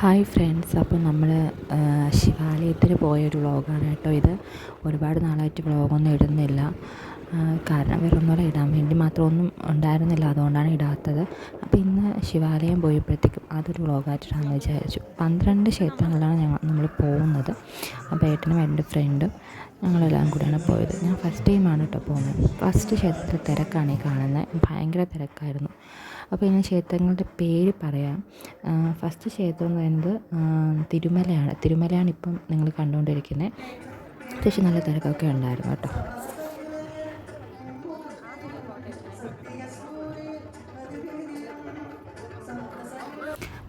Hi friends അപ്പോൾ നമ്മൾ ശിവാലയത്തിൽ പോയൊരു വ്ളോഗാണ് കേട്ടോ ഇത്. ഒരുപാട് നാളായിട്ട് വ്ളോഗൊന്നും ഇടുന്നില്ല. കാരണം വേറെ ഇടാൻ വേണ്ടി മാത്രമൊന്നും ഉണ്ടായിരുന്നില്ല അതുകൊണ്ടാണ് ഇടാത്തത്. അപ്പോൾ ഇന്ന് ശിവാലയം പോയപ്പോഴത്തേക്കും അതൊരു വ്ളോഗായിട്ടാണെന്ന് വിചാരിച്ചു. പന്ത്രണ്ട് ക്ഷേത്രങ്ങളിലാണ് ഞങ്ങൾ നമ്മൾ പോകുന്നത്. അപ്പോൾ ഏട്ടനും എന്റെ ഫ്രണ്ടും ഞങ്ങളെല്ലാം കൂടിയാണ് പോയത്. ഞാൻ ഫസ്റ്റ് ടൈമാണ് കേട്ടോ പോകുന്നത്. ഫസ്റ്റ് ക്ഷേത്രത്തിൽ തിരക്കാണ് ഈ കാണുന്നത് ഭയങ്കര തിരക്കായിരുന്നു. അപ്പോൾ ഇനി ക്ഷേത്രങ്ങളുടെ പേര് പറയാം. ഫസ്റ്റ് ക്ഷേത്രം എന്ന് പറയുന്നത് തിരുമലയാണ്. തിരുമലയാണ് ഇപ്പം നിങ്ങൾ കണ്ടുകൊണ്ടിരിക്കുന്നത് അത്യാവശ്യം നല്ല തിരക്കൊക്കെ ഉണ്ടായിരുന്നു കേട്ടോ.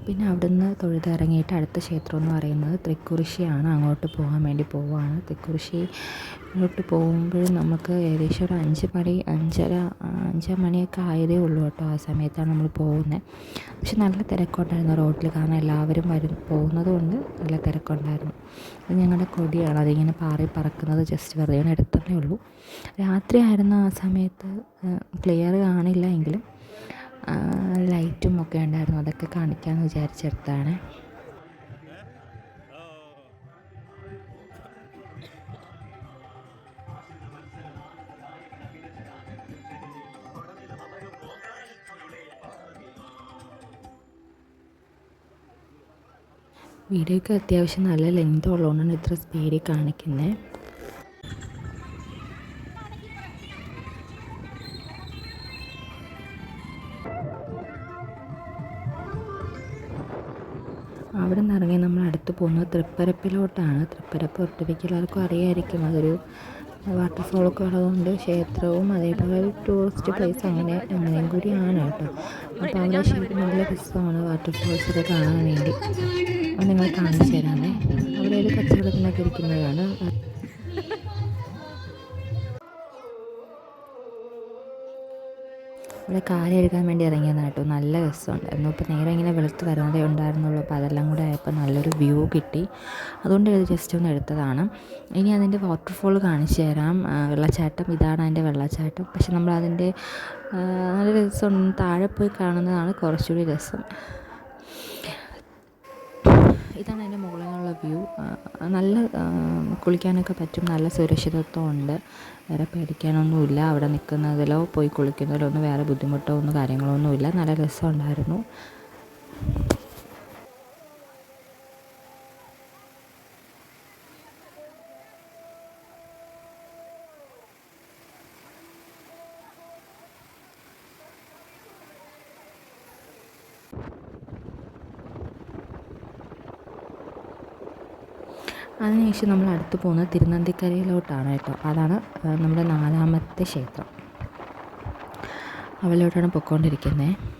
പിന്നെ അവിടുന്ന് തൊഴുതിറങ്ങിയിട്ട് അടുത്ത ക്ഷേത്രം എന്ന് പറയുന്നത് തൃക്കുറിശ്ശിയാണ് അങ്ങോട്ട് പോകാൻ വേണ്ടി പോവുകയാണ് തൃക്കുറിശ്ശിയിലോട്ട് പോകുമ്പോൾ നമുക്ക് ഏകദേശം ഒരു അഞ്ച് മണി അഞ്ചര അഞ്ചര മണിയൊക്കെ ആയതേ ഉള്ളൂ കേട്ടോ ആ സമയത്താണ് നമ്മൾ പോകുന്നത്. പക്ഷെ നല്ല തിരക്കുണ്ടായിരുന്നു റോഡിൽ. കാരണം എല്ലാവരും വരും പോകുന്നത് കൊണ്ട് നല്ല തിരക്കുണ്ടായിരുന്നു. അത് ഞങ്ങളുടെ കൊടിയാണ്. അതിങ്ങനെ പാറി പറക്കുന്നത് ജസ്റ്റ് വെറുതെ എടുത്തതേ ഉള്ളൂ. രാത്രിയായിരുന്നു ആ സമയത്ത് ക്ലിയർ കാണില്ല എങ്കിലും ലൈറ്റും ഒക്കെ ഉണ്ടായിരുന്നു. അതൊക്കെ കാണിക്കാമെന്ന് വിചാരിച്ചെടുത്താണ്. വീഡിയോയ്ക്ക് അത്യാവശ്യം നല്ല ലെങ്ത് ഉള്ളതുകൊണ്ടാണ് ഇത്ര സ്പീഡിൽ കാണിക്കുന്നത് പോകുന്നത് തൃപ്പരപ്പിലോട്ടാണ്. തൃപ്പരപ്പ് ഒട്ടുമിക്ക എല്ലാവർക്കും അറിയായിരിക്കും. അതൊരു വാട്ടർഫോളൊക്കെ ഉള്ളതുകൊണ്ട് ക്ഷേത്രവും അതേപോലെ ടൂറിസ്റ്റ് പ്ലേസ് അങ്ങനെ അങ്ങനെയും കൂടിയാണ് കേട്ടോ. അപ്പോൾ അവിടെ ശരിക്കും നല്ല രസമാണ് വാട്ടർഫോൾസൊക്കെ കാണാൻ വേണ്ടി. അത് നിങ്ങൾ കാണിച്ചു തരാമേ. അവിടെ ഒരു കച്ചവടത്തിനൊക്കെ ഇരിക്കുന്നതാണ്? ഇവിടെ കാൽ കഴുകാൻ വേണ്ടി ഇറങ്ങിയതാണ് കേട്ടോ. നല്ല രസമുണ്ടായിരുന്നു ഇപ്പോൾ നേരെ ഇങ്ങനെ വെളുത്ത് വരുന്നതേ ഉണ്ടായിരുന്നുള്ളൂ. അപ്പോൾ അതെല്ലാം കൂടെ ആയപ്പോൾ നല്ലൊരു വ്യൂ കിട്ടി. അതുകൊണ്ട് ഇത് ജസ്റ്റ് ഒന്ന് എടുത്തതാണ്. ഇനി അതിന്റെ വാട്ടർഫോൾ കാണിച്ചു തരാം. വെള്ളച്ചാട്ടം. ഇതാണ് അതിന്റെ വെള്ളച്ചാട്ടം. പക്ഷെ നമ്മൾ അതിന്റെ നല്ല രസം താഴെ പോയി കാണുന്നതാണ് കുറച്ചുകൂടി രസം. ഇതാണ് അതിന്റെ മുകളിൽ നിന്നുള്ള വ്യൂ നല്ല കുളിക്കാനൊക്കെ പറ്റും. നല്ല സുരക്ഷിതത്വം ഉണ്ട് വേറെ പേടിക്കാനൊന്നുമില്ല. അവിടെ നിൽക്കുന്നതിലോ പോയി കുളിക്കുന്നതിലോ ഒന്നും വേറെ ബുദ്ധിമുട്ടോ ഒന്നും കാര്യങ്ങളോ ഒന്നുമില്ല. നല്ല രസമുണ്ടായിരുന്നു. അതിനുശേഷം നമ്മൾ അടുത്ത് പോകുന്നത് തിരുനന്തിക്കരയിലോട്ടാണ് കേട്ടോ. അതാണ് നമ്മുടെ നാലാമത്തെ ക്ഷേത്രം. അവളിലോട്ടാണ് പൊയ്ക്കൊണ്ടിരിക്കുന്നത്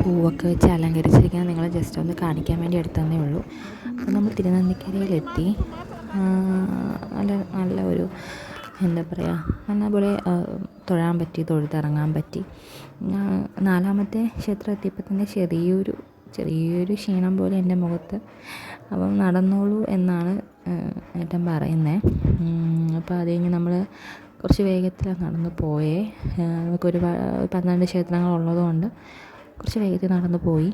പൂവൊക്കെ വെച്ച് അലങ്കരിച്ചിരിക്കുന്നത് നിങ്ങളെ ജസ്റ്റ് ഒന്ന് കാണിക്കാൻ വേണ്ടി എടുത്തതന്നേ ഉള്ളൂ. അപ്പോൾ നമ്മൾ തിരുനന്ദിക്കരയിലെത്തി. നല്ല നല്ല ഒരു എന്താ പറയുക നല്ലപോലെ തൊഴാൻ പറ്റി തൊഴുതിറങ്ങാൻ പറ്റി. നാലാമത്തെ ക്ഷേത്രം എത്തിയപ്പോൾ തന്നെ ചെറിയൊരു ചെറിയൊരു ക്ഷീണം പോലെ എന്റെ മുഖത്ത് അപ്പം നടന്നോളൂ എന്നാണ് ഏട്ടൻ പറയുന്നത് അപ്പോൾ അത് കഴിഞ്ഞ് നമ്മൾ കുറച്ച് വേഗത്തിലാണ് നടന്ന് പോയേ. നമുക്ക് പന്ത്രണ്ട് ക്ഷേത്രങ്ങൾ ഉള്ളതുകൊണ്ട് കുറച്ച് വേഗത്തിൽ നടന്ന് പോയി.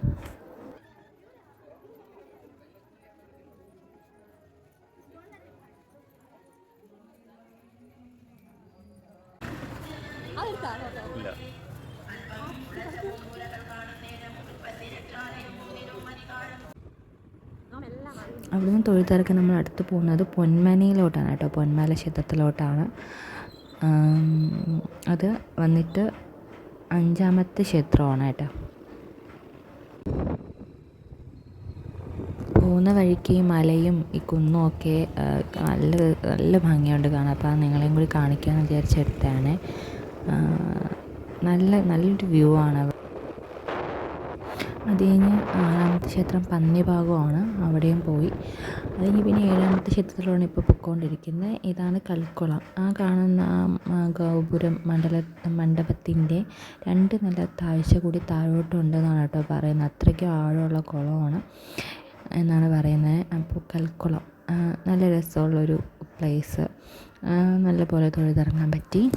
അവിടുന്ന് തൊഴുത്തിറക്കി നമ്മൾ അടുത്ത് പോകുന്നത് പൊന്മനയിലോട്ടാണ് കേട്ടോ. പൊന്മല ക്ഷേത്രത്തിലോട്ടാണ്. അത് വന്നിട്ട് അഞ്ചാമത്തെ ക്ഷേത്രമാണ് കേട്ടോ. പോകുന്ന വഴിക്ക് ഈ മലയും ഈ കുന്നും ഒക്കെ നല്ല നല്ല ഭംഗിയുണ്ട് കാണാൻ. അപ്പോൾ അത് നിങ്ങളെയും കൂടി കാണിക്കാമെന്ന് വിചാരിച്ചെടുത്തതാണ് ആ, നല്ല നല്ലൊരു വ്യൂ ആണ്. അത്. കഴിഞ്ഞ് ആറാമത്തെ ക്ഷേത്രം പന്നിഭാഗമാണ്. അവിടെയും പോയി. അത് കഴിഞ്ഞ് പിന്നെ ഏഴാമത്തെ ക്ഷേത്രത്തിലാണ് ഇപ്പോൾ പൊയ്ക്കൊണ്ടിരിക്കുന്നത് ഇതാണ് കൽക്കുളം. ആ കാണുന്ന ആ ഗോപുരം മണ്ഡല മണ്ഡപത്തിന്റെ രണ്ട് നില താഴ്ച കൂടി താഴോട്ടുണ്ടെന്നാണ് കേട്ടോ പറയുന്നത്. അത്രയ്ക്കും ആഴമുള്ള കുളമാണ്. എന്നാണ് പറയുന്നത്. അപ്പോൾ കൽക്കുളം നല്ല രസമുള്ളൊരു പ്ലേസ് നല്ല പോലെ തൊഴുതിറങ്ങാൻ പറ്റി.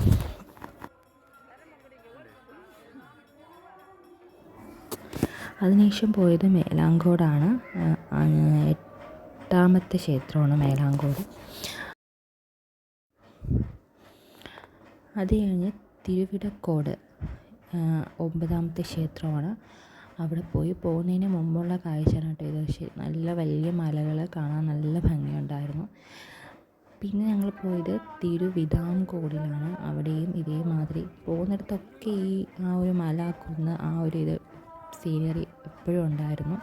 അതിനുശേഷം പോയത് മേലാങ്കോടാണ്. എട്ടാമത്തെ ക്ഷേത്രമാണ് മേലാങ്കോട്. അത് കഴിഞ്ഞ് തിരുവിടക്കോട് ഒമ്പതാമത്തെ ക്ഷേത്രമാണ്. അവിടെ പോയി പോകുന്നതിന് മുമ്പുള്ള കാഴ്ചയാണ് കേട്ടോ ഇത്. നല്ല വലിയ മലകൾ കാണാൻ നല്ല ഭംഗിയുണ്ടായിരുന്നു. പിന്നെ ഞങ്ങൾ പോയത് തിരുവിതാംകൂറിലാണ് അവിടെയും ഇതേമാതിരി പോകുന്നിടത്തൊക്കെ ഈ ആ ഒരു മല കുന്ന് ആ ഒരു ഇത് സീനറി എപ്പോഴും ഉണ്ടായിരുന്നു.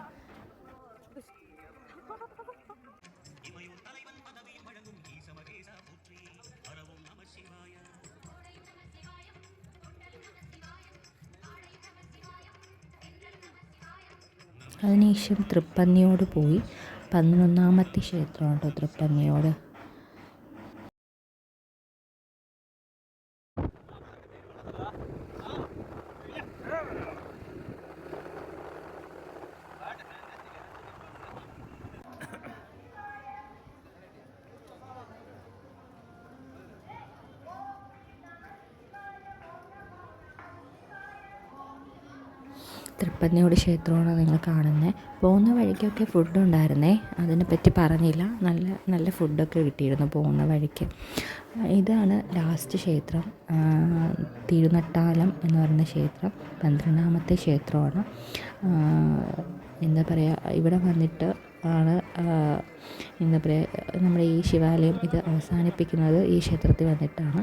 അതിനുശേഷം തൃപ്പന്നിയോട് പോയി പതിനൊന്നാമത്തെ ക്ഷേത്രമാണ് കേട്ടോ തൃപ്പന്നിയോട്? തൃപ്പന്നിയോട് ക്ഷേത്രമാണ് നിങ്ങൾ കാണുന്നത് പോകുന്ന വഴിക്കൊക്കെ ഫുഡ് ഉണ്ടായിരുന്നേ. അതിനെപ്പറ്റി പറഞ്ഞില്ല. നല്ല നല്ല ഫുഡൊക്കെ കിട്ടിയിരുന്നു പോകുന്ന വഴിക്ക്. ഇതാണ് ലാസ്റ്റ് ക്ഷേത്രം. തിരുനട്ടാലം എന്ന് പറയുന്ന ക്ഷേത്രം. പന്ത്രണ്ടാമത്തെ ക്ഷേത്രമാണ്. എന്താ പറയുക ഇവിടെ വന്നിട്ട് ആണ് എന്താ പറയുക നമ്മുടെ ഈ ശിവാലയം ഇത് അവസാനിപ്പിക്കുന്നത് ഈ ക്ഷേത്രത്തിൽ വന്നിട്ടാണ്.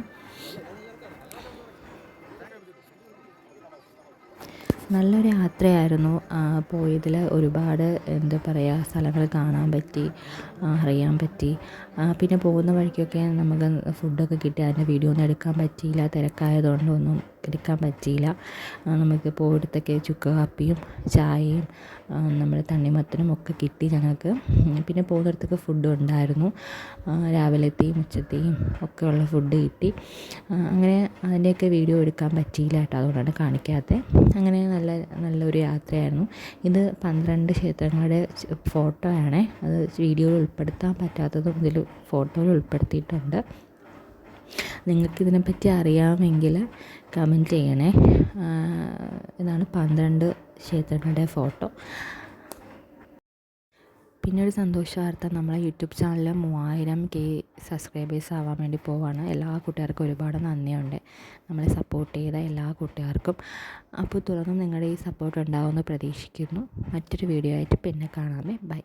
നല്ലൊരു യാത്രയായിരുന്നു. പോയതിൽ ഒരുപാട് എന്താ പറയുക സ്ഥലങ്ങൾ കാണാൻ പറ്റി അറിയാൻ പറ്റി. പിന്നെ പോകുന്ന വഴിക്കൊക്കെ നമുക്ക് ഫുഡൊക്കെ കിട്ടി. അതിന്റെ വീഡിയോ ഒന്നും എടുക്കാൻ പറ്റിയില്ല തിരക്കായതുകൊണ്ടൊന്നും എടുക്കാൻ പറ്റിയില്ല. നമുക്ക് പോയിടത്തൊക്കെ ചുക്ക് കാപ്പിയും ചായയും നമ്മൾ തണ്ണിമത്തനും ഒക്കെ കിട്ടി ഞങ്ങൾക്ക്. പിന്നെ പോകുന്നിടത്തൊക്കെ ഫുഡ് ഉണ്ടായിരുന്നു. രാവിലത്തെയും ഉച്ചത്തെയും ഒക്കെയുള്ള ഫുഡ് കിട്ടി. അങ്ങനെ അതിന്റെയൊക്കെ വീഡിയോ എടുക്കാൻ പറ്റിയില്ല കേട്ടോ അതുകൊണ്ടാണ് കാണിക്കാത്തത്. അങ്ങനെ നല്ല നല്ലൊരു യാത്രയായിരുന്നു. ഇത് പന്ത്രണ്ട് ക്ഷേത്രങ്ങളുടെ ഫോട്ടോ ആണേ. അത് വീഡിയോയിൽ ഉൾപ്പെടുത്താൻ പറ്റാത്തതും ഇതിൽ ഫോട്ടോയിൽ ഉൾപ്പെടുത്തിയിട്ടുണ്ട്. നിങ്ങൾക്കിതിനെപ്പറ്റി അറിയാമെങ്കിൽ കമന്റ് ചെയ്യണേ. ഇതാണ് പന്ത്രണ്ട് ക്ഷേത്രങ്ങളുടെ ഫോട്ടോ. പിന്നെ ഒരു സന്തോഷ വാർത്ത നമ്മളെ യൂട്യൂബ് ചാനലിൽ മൂവായിരം കെ സബ്സ്ക്രൈബേഴ്സ് ആവാൻ വേണ്ടി പോവാണ്. എല്ലാ കൂട്ടുകാർക്കും ഒരുപാട് നന്ദിയുണ്ട്. നമ്മളെ സപ്പോർട്ട് ചെയ്ത എല്ലാ കൂട്ടുകാർക്കും. അപ്പോൾ തുടർന്നും നിങ്ങളുടെ ഈ സപ്പോർട്ട് ഉണ്ടാവുമെന്ന് പ്രതീക്ഷിക്കുന്നു. മറ്റൊരു വീഡിയോ ആയിട്ട് പിന്നെ കാണാമേ. ബൈ